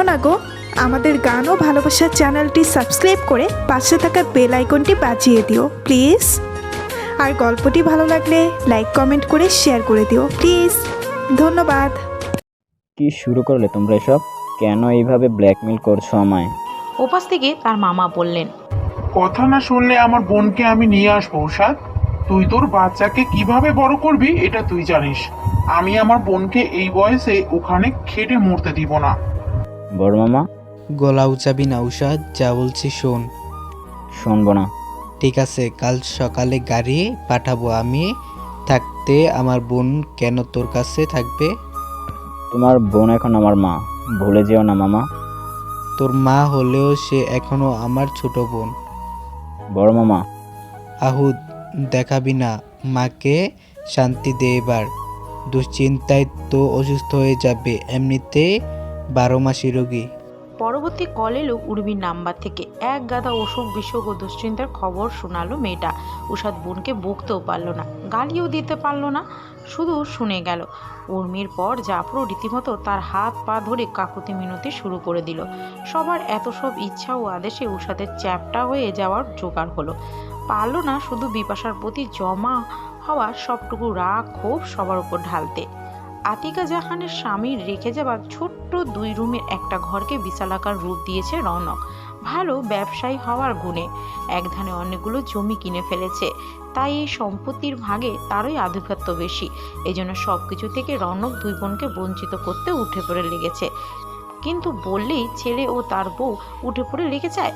শোনো না গো? আমাদের গান ও ভালোবাসার চ্যানেলটি সাবস্ক্রাইব করে পাশে থাকা বেল আইকনটি বাজিয়ে দিও প্লিজ। আর গল্পটি ভালো লাগলে লাইক কমেন্ট করে শেয়ার করে দিও প্লিজ। ধন্যবাদ। কি শুরু করলে তোমরা এসব? কেন এইভাবে ব্ল্যাকমেল করছ আমায়? ওপাশ থেকে তার মামা বললেন কথা না শুনলে আমার বোনকে আমি নিয়ে আসব উষাদ তুই তোর বাচ্চাকে কীভাবে বড় করবি এটা তুই জানিস। আমি আমার বোনকে এই বয়সে ওখানে খেটে মরতে দিব না। বড় মামা। গলা উচাবি না উষাদ যা বলছি শোন। শুনব না। ঠিক আছে কাল সকালে গাড়ি পাঠাবো আমি। থাকতে আমার বোন কেন তোর কাছে থাকবে? তোমার বোন এখন আমার মা। ভুলে যেও না মামা। তোর মা হলেও সে এখনও আমার ছোট বোন। বড় মামা। আহুদ দেখাবি না মাকে শান্তি দে এবার। দুশ্চিন্তায় তো অসুস্থ হয়ে যাবে। এমনিতে বারো মাসি রোগী। পরবর্তী কল এলো উর্মির নাম্বার থেকে এক গাদা অসুখ বিসুখ ও দুশ্চিন্তার খবর শোনালো মেয়েটা। উষাদ বোনকে বকতেও পারল না, গালিও দিতে পারল না, শুধু শুনে গেল। উর্মির পর জাফরও রীতিমতো তার হাত পা ধরে কাকুতি মিনতি শুরু করে দিল। সবার এত সব ইচ্ছা ও আদেশে উষাদের চ্যাপটা হয়ে যাওয়ার জোগাড় হলো। পারল না শুধু বিপাশার প্রতি জমা হওয়া সবটুকু রাগ ক্ষোভ সবার উপর ঢালতে। আতিকা জাহানের স্বামীর রেখে যাওয়া ছোট্ট দুই রুমের একটা ঘরকে বিশালাকার রূপ দিয়েছে রৌনক। ভালো ব্যবসায়ী হওয়ার গুণে এক ধানে অনেকগুলো জমি কিনে ফেলেছে। তাই এই সম্পত্তির ভাগে তারই আধিপত্য বেশি। এজন্য সব কিছু থেকে রনক দুই বোনকে বঞ্চিত করতে উঠে পড়ে লেগেছে। কিন্তু বললেই ছেলে ও তার বউ উঠে পড়ে লেগে যায়।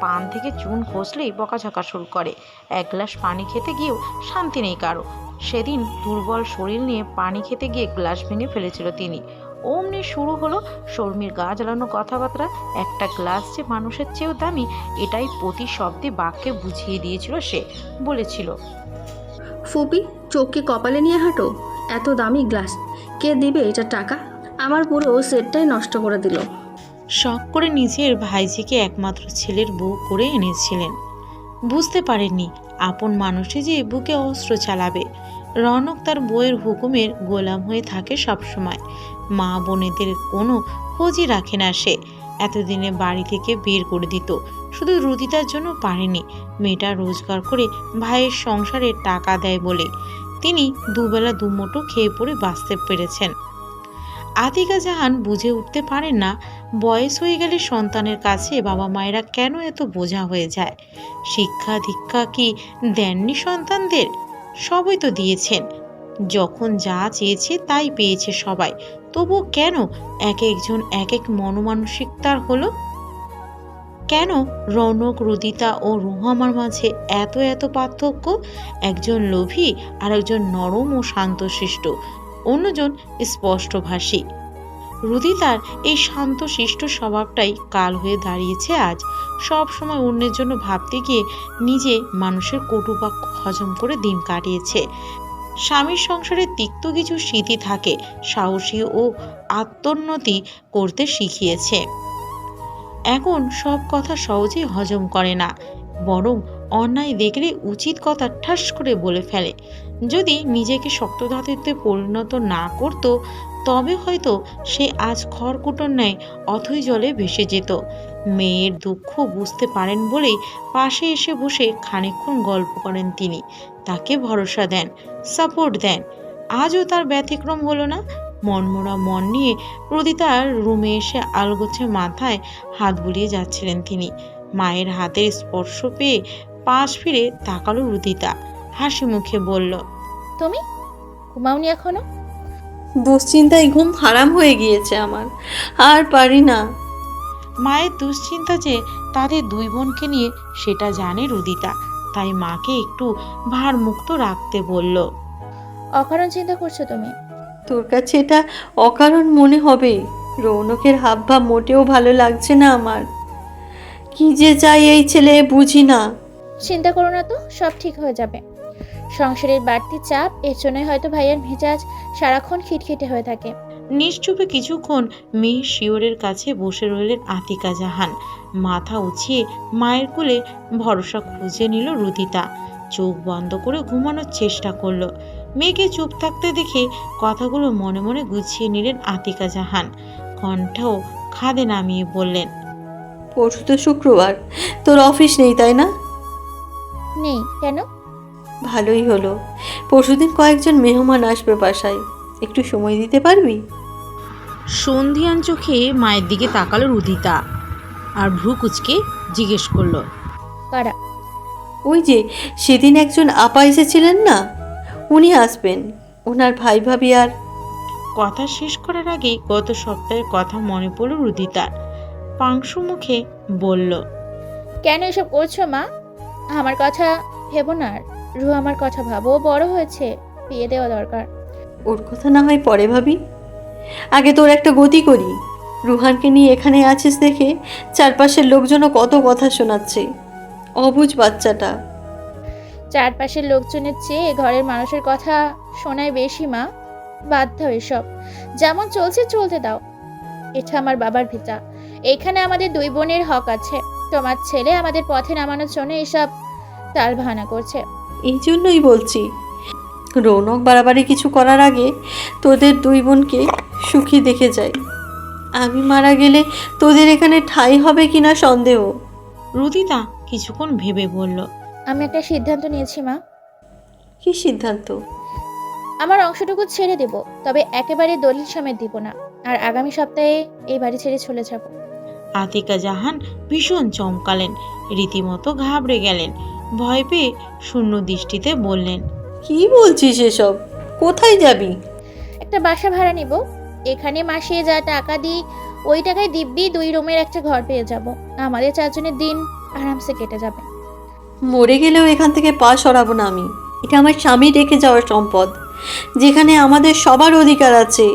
পান থেকে চুন খসলেই বকাঝকা শুরু করে। এক গ্লাস পানি খেতে গিয়েও শান্তি নেই কারও। সেদিন দুর্বল শরীর নিয়ে পানি খেতে গিয়ে গ্লাস ভেঙে ফেলেছিল তিনি। অমনি শুরু হলো শর্মির গা জ্বালানো কথাবার্তা। একটা গ্লাস যে মানুষের চেয়েও দামি, এটাই প্রতি শব্দে বাক্যে বুঝিয়ে দিয়েছিল সে। বলেছিল, ফুপি, চোখকে কপালে নিয়ে হাঁটো। এত দামি গ্লাস। কে দিবে এটা টাকা? আমার পুরো সেটটাই নষ্ট করে দিল। শখ করে নিজের ভাইজিকে একমাত্র ছেলের বউ করে এনেছিলেন। বুঝতে পারেননি আপন মানুষই যে বুকে অস্ত্র চালাবে। রনক তার বইয়ের হুকুমের গোলাম হয়ে থাকে সবসময়। মা বোনেদের কোনো খোঁজই রাখে না সে। এতদিনে বাড়ি থেকে বের করে দিত। শুধু রুদিতার জন্য পারেনি। মেয়েটা রোজগার করে ভাইয়ের সংসারে টাকা দেয় বলে। তিনি দুবেলা দুমুঠো খেয়ে পড়ে বাঁচতে পেরেছেন। আতিকা জাহান বুঝে উঠতে পারেন না বয়স হয়ে গেলে সন্তানের কাছে বাবা মায়েরা কেন এত বোঝা হয়ে যায়? শিক্ষা দীক্ষা কি দেননি সন্তানদের? সবই তো দিয়েছেন। যখন যা চেয়েছে তাই পেয়েছে সবাই। তবু কেন এক একজন এক এক মনমানসিকতার হলো? কেন রৌনক, রুদিতা ও রুহামার মাঝে এত এত পার্থক্য? একজন লোভী আর একজন নরম ও শান্তশিষ্ট। অন্যজন স্পষ্টভাষী রুদিতার এই শান্ত, শিষ্ট স্বভাবটাই কাল হয়ে দাঁড়িয়েছে আজ। সব সময় অন্যের জন্য ভাবতে গিয়ে নিজে মানুষের কটুবাক্য হজম করে দিন কাটিয়েছে। স্বামীর সংসারে তিক্ত কিছু স্মৃতি থাকে, সাহসী ও আত্মোন্নতি করতে শিখিয়েছে। এখন সব কথা সহজেই হজম করে না, বরং অন্যায় দেখলে উচিত কথা ঠাস করে বলে ফেলে। যদি নিজেকে শক্ত ধাতুতে পরিণত না করত, তবে হয়তো সে আজ খড়কুটোর ন্যায় অথই জলে ভেসে যেত। মেয়ের দুঃখ বুঝতে পারেন বলেই পাশে এসে বসে খানিকক্ষণ গল্প করেন তিনি। তাকে ভরসা দেন, সাপোর্ট দেন। আজও তার ব্যতিক্রম হলো না? মনমোরা মন নিয়ে প্রদিতার রুমে এসে আলগোছে মাথায় হাত বুলিয়ে যাচ্ছিলেন তিনি। মায়ের হাতের স্পর্শ পেয়ে পাশ ফিরে তাকালো রুদিতা। হাসি মুখে বলল তুমি? ঘুমাওনি এখনও? দুশ্চিন্তায় ঘুম হারাম হয়ে গিয়েছে আমার। আর পারি না। মায়ের দুশ্চিন্তা যে তাদের দুই বোনকে নিয়ে সেটা জানে রুদিতা। তাই মাকে একটু ভারমুক্ত রাখতে বলল অকারণ চিন্তা করছ তুমি? তোর কাছে এটা অকারণ মনে হবে। রৌনকের হাবভাব মোটেও ভালো লাগছে না আমার। কি যে চাই এই ছেলে বুঝি না। চিন্তা করো না তো সব ঠিক হয়ে যাবে। সংসারের বাড়তি চাপ এর জন্যই হয়তো ভাইয়ার মেজাজ সারাক্ষণ খিটখিটে হয়ে থাকে। নিশ্চুপে কিছুক্ষণ মেয়ে শিওরের কাছে বসে রইলেন আতিকা জাহান। মাথা উঁচিয়ে মায়ের কোলে ভরসা খুঁজে নিল রুদিতা। চোখ বন্ধ করে ঘুমানোর চেষ্টা করল। মেয়েকে চুপ থাকতে দেখে কথাগুলো মনে মনে গুছিয়ে নিলেন আতিকা জাহান। কণ্ঠও খাদে নামিয়ে বললেন পরশু তো শুক্রবার তোর অফিস নেই তাই না? নেই কেন? ভালোই হলো। পরশুদিন কয়েকজন মেহমান আসবে বাসায়। একটু সময় দিতে পারবি? সন্ধিয়ান চোখে মায়ের দিকে তাকালো রুদিতা আর ভ্রু কুচকে জিজ্ঞেস করল কারা? ওই যে সেদিন একজন আপা এসেছিলেন না? উনি আসবেন। ওনার ভাই ভাবি আর কথা শেষ করার আগে গত সপ্তাহের কথা মনে পড়ল রুদিতার পাংশু মুখে বলল কেন এসব করছ মা? আমার কথা ভেবো না আর। রুহ আমার কথা ভাবো ও বড় হয়েছে বিয়ে দেওয়া দরকার। ওর কথা না হয় পরে ভাবি। আগে তোর একটা গতি করি। রুহানকে নিয়ে এখানে আছিস দেখে চারপাশের লোকজনও কত কথা শোনাচ্ছে। অবুঝ বাচ্চাটা। চারপাশের লোকজনের চেয়ে ঘরের মানুষের কথা শোনায় বেশি মা। বাদ দাও এসব। যেমন চলছে চলতে দাও। এটা আমার বাবার ভিটা এখানে আমাদের দুই বোনের হক আছে। তোমার ছেলে আমাদের পথে নামানোর জন্য এসব তাল বাহানা করছে। এই জন্যই বলছি রৌনক বাড়াবাড়ি কিছু করার আগে তোদের দুই বোনকে সুখী দেখে যায় আমি মারা গেলে তোদের এখানে ঠাঁই হবে কিনা সন্দেহ। রুদিতা কিছুক্ষণ ভেবে বলল আমি একটা সিদ্ধান্ত নিয়েছি মা। কি সিদ্ধান্ত? আমার অংশটুকু ছেড়ে দেব তবে একেবারে দলিল সমেত দিব না। আর আগামী সপ্তাহে এই বাড়ি ছেড়ে চলে যাব। আতিকা জাহান ভীষণ চমকালেন রীতিমতো ঘাবড়ে গেলেন। ভয় পেয়ে শূন্য দৃষ্টিতে বললেন কি বলছিস এসব? কোথায় যাবি? একটা বাসা ভাড়া নিব। এখানে মাসে যা টাকা দিই ওই টাকায় দিব্যি দুই রুমের একটা ঘর পেয়ে যাব। আমাদের চারজনের দিন আরামসে কেটে যাবে। মরে গেলেও এখান থেকে পা সরাবো না আমি। এটা আমার স্বামী রেখে যাওয়ার সম্পদ। যেখানে আমাদের সবার অধিকার আছে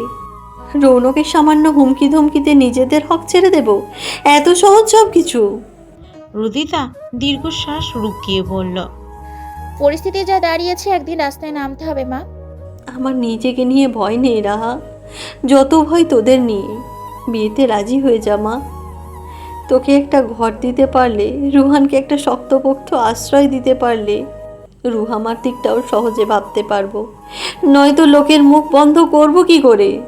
রৌনকের সামান্য হুমকি ধমকিতে নিজেদের হক ছেড়ে দেব? এত সহজ সব কিছু রুদিতা দীর্ঘশ্বাস রুকিয়ে বলল পরিস্থিতি যা দাঁড়িয়েছে একদিন রাস্তায় নামতে হবে মা। আমার নিজেকে নিয়ে ভয় নেই রাহা। যত ভয় তোদের নিয়ে। বিয়েতে রাজি হয়ে যা মা। তোকে একটা ঘর দিতে পারলে রুহানকে একটা শক্তপোক্ত আশ্রয় দিতে পারলে রুহামার দিকটাও সহজে ভাবতে পারব। নয়তো লোকের মুখ বন্ধ করব কি করে?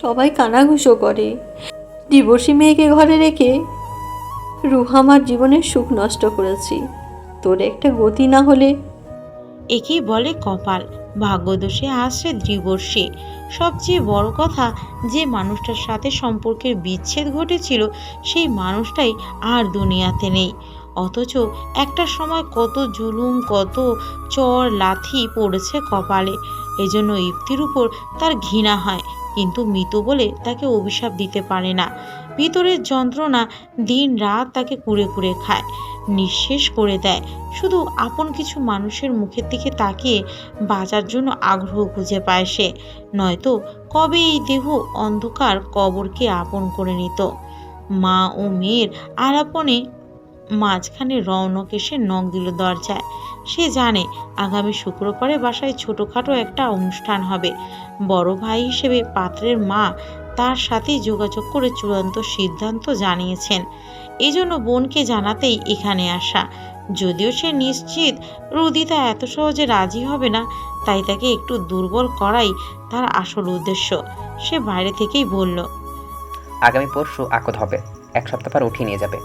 সবাই কানাঘুষো করে। ডিভোর্সি মেয়েকে ঘরে রেখে রুহামার জীবনের সুখ নষ্ট করেছি। তোর একটা গতি না হলে? একেই বলে কপাল। ভাগ্যদোষে আসছে দ্রিবর্ষে সবচেয়ে বড় কথা, যে মানুষটার সাথে সম্পর্কের বিচ্ছেদ ঘটেছিল, সেই মানুষটাই আর দুনিয়াতে নেই। অথচ একটা সময় কত জুলুম, কত চর, লাথি পড়েছে কপালে। এজন্য ইফতির উপর তার ঘৃণা হয়। কিন্তু মৃত বলে তাকে অভিশাপ দিতে পারে না। ভিতরের যন্ত্রণা দিন রাত তাকে কুড়ে কুড়ে খায়, নিঃশেষ করে দেয়। শুধু আপন কিছু মানুষের মুখের দিকে তাকিয়ে বাঁচার জন্য আগ্রহ খুঁজে পায় সে। নয়তো কবে এই দেহ অন্ধকার কবরকে আপন করে নিত। মা ও মেয়ের আলাপনে মাঝখানে রৌনক এসে নখ দিল দরজায়। সে জানে আগামী শুক্রবারে বাসায় ছোটোখাটো একটা অনুষ্ঠান হবে। বড় ভাই হিসেবে পাত্রের মা তার সাথেই যোগাযোগ করে চূড়ান্ত সিদ্ধান্ত জানিয়েছেন। এই জন্য বোনকে জানাতেই এখানে আসা। যদিও সে নিশ্চিত রুদিতা এত সহজে রাজি হবে না, তাই তাকে একটু দুর্বল করাই তার আসল উদ্দেশ্য। সে বাইরে থেকেই বলল, আগামী পরশু আকদ হবে। এক সপ্তাহ পর উঠিয়ে নিয়ে যাবে।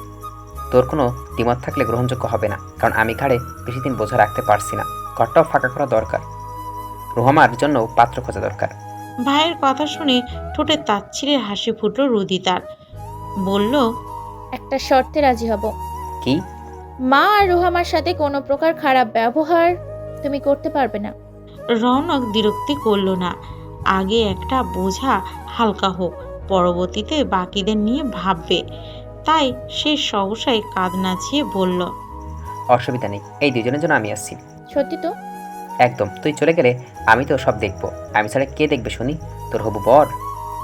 তোর কোনো দ্বিমত থাকলে গ্রহণযোগ্য হবে না কারণ আমি ঘাড়ে বেশি দিন বোঝা রাখতে পারছি না। ঘরটাও ফাঁকা করা দরকার। রোহামার জন্য পাত্র খোঁজা দরকার। ভাইয়ের কথা শুনে ঠোঁটে তাচ্ছিরের হাসি ফুটল রুদিতার। বলল একটা শর্তে রাজি হব। কি? মা আর রোহামার সাথে কোনো প্রকার খারাপ ব্যবহার তুমি করতে পারবে না। রৌনক বিরক্তি করল না। আগে একটা বোঝা হালকা হোক পরবর্তীতে বাকিদের নিয়ে ভাববে। তাই সে সহসায় কাঁধ নাচিয়ে বলল অসুবিধা নেই এই দুজনের জন্য আমি আসছি। সত্যি তো? একদম তুই চলে গেলে আমি তো সব দেখব। আমি ছাড়া কে দেখবে শুনি? তোর হবু বর?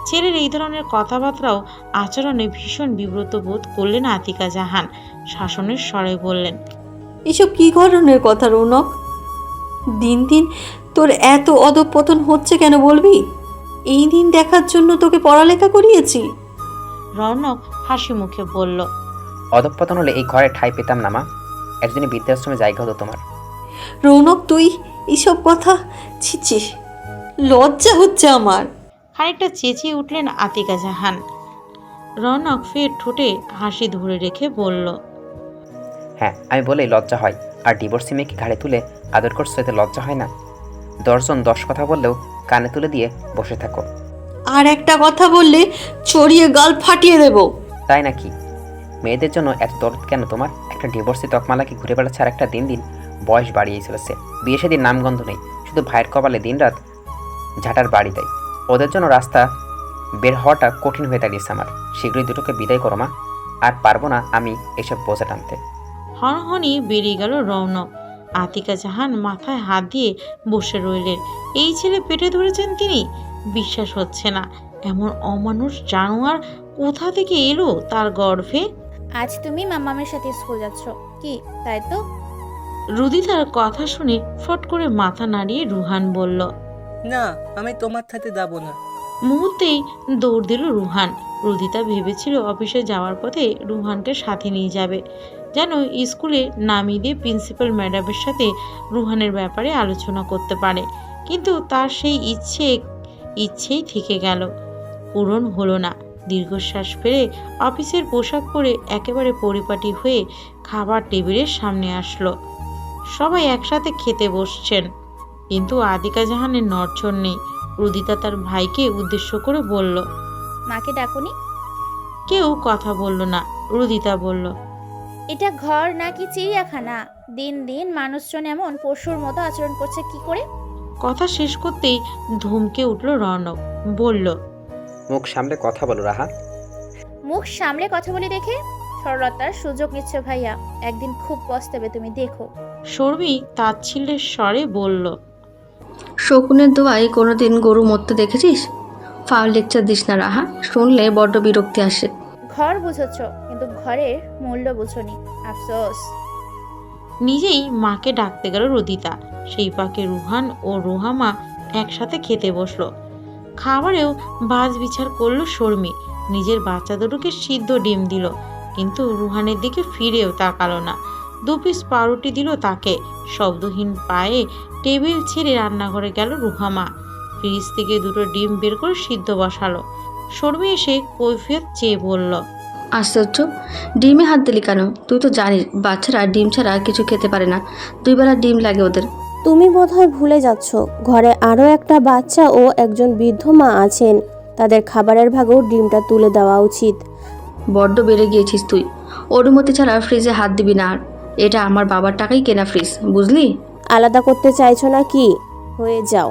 ছেলের এই ধরনের কথাবার্তাও আচরণে ভীষণ বিব্রত বোধ করলেন আতিকা জাহান। শাসনের স্বরে বললেন এসব কি ধরনের কথা রৌনক? দিন দিন তোর এত অধপতন হচ্ছে কেন বলবি? এই দিন দেখার জন্য তোকে পড়ালেখা করিয়েছি। রৌনক হাসি মুখে বলল অধঃপতন হলে এই ঘরে ঠাই পেতাম না মা। একজনই বৃদ্ধাশ্রমে জায়গা হতো তোমার। রৌনক তুই এসব কথা ছিচ্ছি লজ্জা হচ্ছে আমার। খানিকটা চেঁচিয়ে উঠলেন আতিকা জাহান। রনক ফের ঠোঁটে হাসি ধরে রেখে বলল হ্যাঁ আমি বলেই লজ্জা হয়। আর ডিভোর্সি মেয়েকে ঘাড়ে তুলে আদর করছ এতে লজ্জা হয় না? দশজন দশ কথা বললেও কানে তুলে দিয়ে বসে থাকো। আর একটা কথা বললে চড়িয়ে গাল ফাটিয়ে দেবো। তাই নাকি? মেয়েদের জন্য এত দরদ কেন তোমার? একটা ডিভোর্সি তকমালাকে ঘুরে বেড়াচ্ছে আর একটা দিন দিন বয়স বাড়িয়ে চলেছে। বিয়ে সেদিন নামগন্ধ নেই, শুধু ভাইয়ের কপালে দিনরাত ঝাঁটার বাড়ি দেয় ওদের জন্য রাস্তা বের হওয়াটা কঠিন হয়ে দাঁড়িয়েছে আমার। শীঘ্রই দুটোকে বিদায় করো মা। আর পারব না আমি এসব বোঝা টানতে। হনহনি বেরিয়ে গেল রৌনক। আতিকা জাহান মাথায় হাত দিয়ে বসে রইলেন। এই ছেলে পেটে ধরেছেন তিনি? বিশ্বাস হচ্ছে না। এমন অমানুষ জানোয়ার কোথা থেকে এলো তার গর্ভে? আজ তুমি মামামের সাথে স্কুল যাচ্ছ। কি তাই তো? রুদিতার কথা শুনে ফট করে মাথা নাড়িয়ে রুহান বলল না আমি তোমার সাথে যাব না। মুহূর্তেই দৌড় দিল রুহান। রুদিতা ভেবেছিল অফিসে যাওয়ার পথে রুহানকে সাথে নিয়ে যাবে। যেন স্কুলে নামিয়ে দিয়ে প্রিন্সিপাল ম্যাডামের সাথে রুহানের ব্যাপারে আলোচনা করতে পারে। কিন্তু তার সেই ইচ্ছে ইচ্ছেই থেকে গেল। পূরণ হলো না। দীর্ঘশ্বাস ফেলে অফিসের পোশাক পরে একেবারে পরিপাটি হয়ে খাবার টেবিলের সামনে আসলো। সবাই একসাথে খেতে বসছেন। কিন্তু আদিকা জাহানের নড়চড় নেই। রুদিতা তার ভাইকে উদ্দেশ্য করে বলল মাকে ডাকুনি? কেউ কথা বলল না। রুদিতা বলল এটা ঘর নাকি চিড়িয়াখানা? দিন দিন মানুষজন এমন পশুর মতো আচরণ করছে কি করে? কথা শেষ করতেই ধমকে উঠল রণব বলল মুখ সামলে কথা বলো রাহা। মুখ সামলে কথা বলি দেখে সরলতার সুযোগ নিচ্ছ ভাইয়া। একদিন খুব পস্তাবে তুমি দেখো। শর্মী তাচ্ছিল্যের স্বরে বলল শকুনের দোয়ায় কোনোদিন গরু মরতে দেখেছিস? ফাউল লেকচার দিস না রাহা। শুনলে বড্ড বিরক্তি আসে। ঘর বুঝেছ কিন্তু ঘরের মূল্য বুঝনি। আফসোস। নিজেই মাকে ডাকতে গেল রুদিতা। সেই পাকে রুহান ও রুহামা একসাথে খেতে বসল। খাবারেও বাজ বিচার করল শর্মী। নিজের বাচ্চা দুটোকে সিদ্ধ ডিম দিল, কিন্তু রুহানের দিকে ফিরেও তাকালো না। দু পিস পাউরুটি দিল তাকে। শব্দহীন পায়ে টেবিল ছেড়ে রান্নাঘরে গেল রুহামা। ফ্রিজ থেকে দুটো ডিম বের করে সিদ্ধ বসালো। শর্মী এসে কৈফিয়ত চেয়ে বলল, আশ্চর্য, ডিমে হাত দিলি কেন? তুই তো জানিস, বাচ্চারা ডিম ছাড়া কিছু খেতে পারে না। দুই বেলা ডিম লাগে ওদের। তুমি বোধহয় ভুলে যাচ্ছ ঘরে আরও একটা বাচ্চা ও একজন বৃদ্ধ মা আছেন। তাদের খাবারের ভাগেও ডিমটা তুলে দেওয়া উচিত। বড্ড বেড়ে গিয়েছিস তুই। অনুমতি ছাড়া ফ্রিজে হাত দিবি না আর। এটা আমার বাবার টাকাই কেনা ফ্রিজ বুঝলি? আলাদা করতে চাইছো না কি? হয়ে যাও।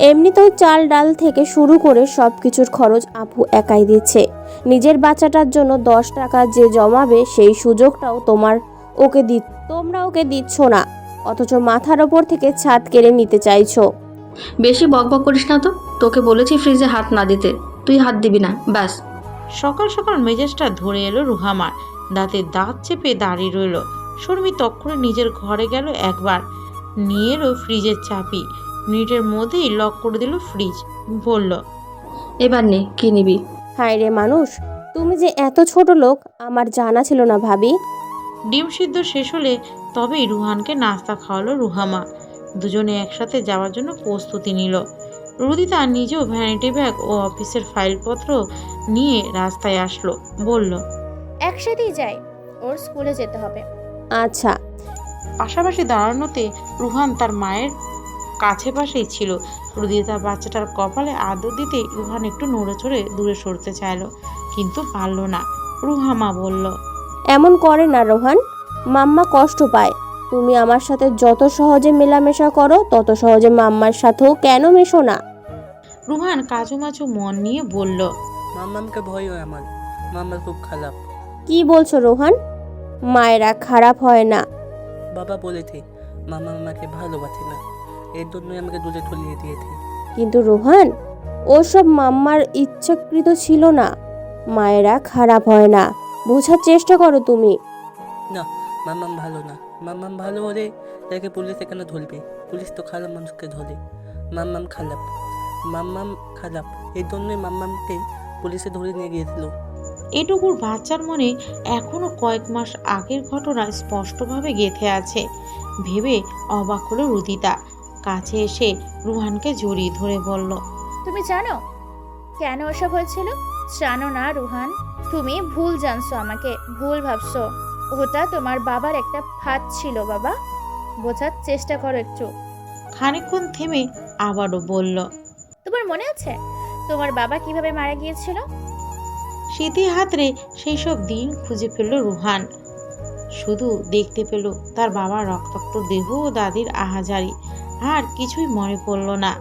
এমনিতেও চাল ডাল থেকে শুরু করে সব কিছুর খরচ আপু একাই দিচ্ছে। নিজের বাচ্চাটার জন্য দশ টাকা যে জমাবে সেই সুযোগটাও তোমার ওকে দি তোমরা ওকে দিচ্ছ না। অথচ মাথার ওপর থেকে ছাদ কেড়ে নিতে চাইছো। বেশি বকবক করিস না তো তোকে বলেছি ফ্রিজে হাত না দিতে তুই হাত দিবি না ব্যাস। সকাল সকাল মেজাজটা ধরে এলো রুহামার দাঁতে দাঁত চেপে দাঁড়িয়ে রইল। শর্মী তক্ষণে নিজের ঘরে গেল একবার নিয়ে এলো ফ্রিজের চাবি মিনিটের মধ্যেই লক করে দিল ফ্রিজ বলল এবার নে কি নিবি? হায় রে মানুষ তুমি যে এত ছোট লোক আমার জানা ছিল না ভাবি। ডিম সিদ্ধ শেষ হলে তবেই রুহানকে নাস্তা খাওয়ালো রুহামা। দুজনে একসাথে যাওয়ার জন্য প্রস্তুতি নিল। রুদিতা নিজেও ভ্যানিটি ব্যাগ ও অফিসের ফাইলপত্র নিয়ে রাস্তায় আসলো। বলল একসাথেই যাই ওর স্কুলে যেতে হবে। আচ্ছা। পাশাপাশি দাঁড়ানোতে রুহান তার মায়ের কাছে পাশেই ছিল। রুদিতা বাচ্চাটার কপালে আদর দিতেই রুহান একটু নড়ে চড়ে দূরে সরতে চাইলো কিন্তু পারল না। রুহামা বলল এমন করে না রোহান। মাম্মা কষ্ট পায়। তুমি আমার সাথে যত সহজে মেলামেশা করো তত সহজে মাম্মার সাথেও কেন মেশো না? রুহান কাজু মাচু মন নিয়ে বলল মাম্মামকে ভয় হয় আমার। মাম্মা খুব খারাপ। কি বলছো রোহান? মায়েরা খারাপ হয় না। বাবা বলেছে মামা আমাকে ভালোবাসে না। এর জন্যই আমাকে দূরে ঠলিয়ে দিয়েছে। কিন্তু রোহান ওসব মাম্মার ইচ্ছাকৃত ছিল না। মায়েরা খারাপ হয় না। বোঝার চেষ্টা করো তুমি। না মাম্মাম ভালো না। মাম্মাম ভালো হলে তাকে পুলিশে কেন ধরবে? পুলিশ তো খারাপ মানুষকে ধরে। মাম্মাম খারাপ মাম্মাম খারাপ এই জন্যই মাম্মামকে পুলিশে ধরে নিয়ে গিয়েছিল। এটুকুর বাচ্চার মনে এখনও কয়েক মাস আগের ঘটনা স্পষ্টভাবে গেঁথে আছে। ভেবে অবাক হলো রুদিতা। কাছে এসে রুহানকে জড়িয়ে ধরে বলল তুমি জানো কেন ওসব হয়েছিল? জানো না রুহান? তুমি ভুল জানছো আমাকে ভুল ভাবছ। ওটা তোমার বাবার একটা ফাঁদ ছিল বাবা। বোঝার চেষ্টা করো একটু। খানিকক্ষণ থেমে আবারও বলল তোমার মনে আছে? তোমার বাবা কীভাবে মারা গিয়েছিল? স্মৃতি হাতরে সেই সব দিন খুঁজে পেল রুহান। শুধু দেখতে পেল তার বাবার রক্তাক্ত দেহ ও দাদির আহাজারি আর কিছুই মনে পড়ল না।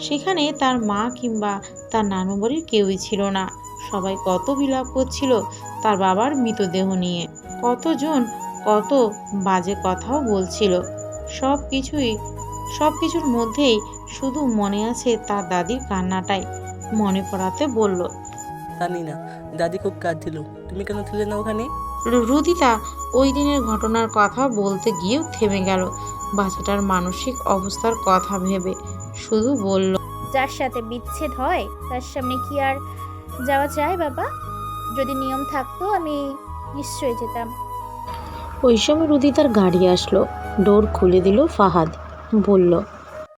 সেখানে তার মা কিংবা তার নানু বাড়ির কেউই ছিল না। সবাই কত বিলাপ করছিল তার বাবার মৃতদেহ নিয়ে। কতজন কত বাজে কথাও বলছিল। সব কিছুই সব কিছুর মধ্যেই শুধু মনে আছে তার দাদির কান্নাটাই। মনে পড়াতে বলল জানি না দাদি খুব কাঁদছিল। তুমি কেন ছিলে না ওখানে? রুদিতা ওই দিনের ঘটনার কথা বলতে গিয়েও থেমে গেল। বাচ্চাটার মানসিক অবস্থার কথা ভেবে শুধু বলল যার সাথে বিচ্ছেদ হয় তার সামনে কি আর যাওয়া যায় বাবা? যদি নিয়ম থাকতো আমি নিশ্চয়ই যেতাম। ওই সময় রুদি তার গাড়ি আসলো। ডোর খুলে দিল ফাহাদ। বলল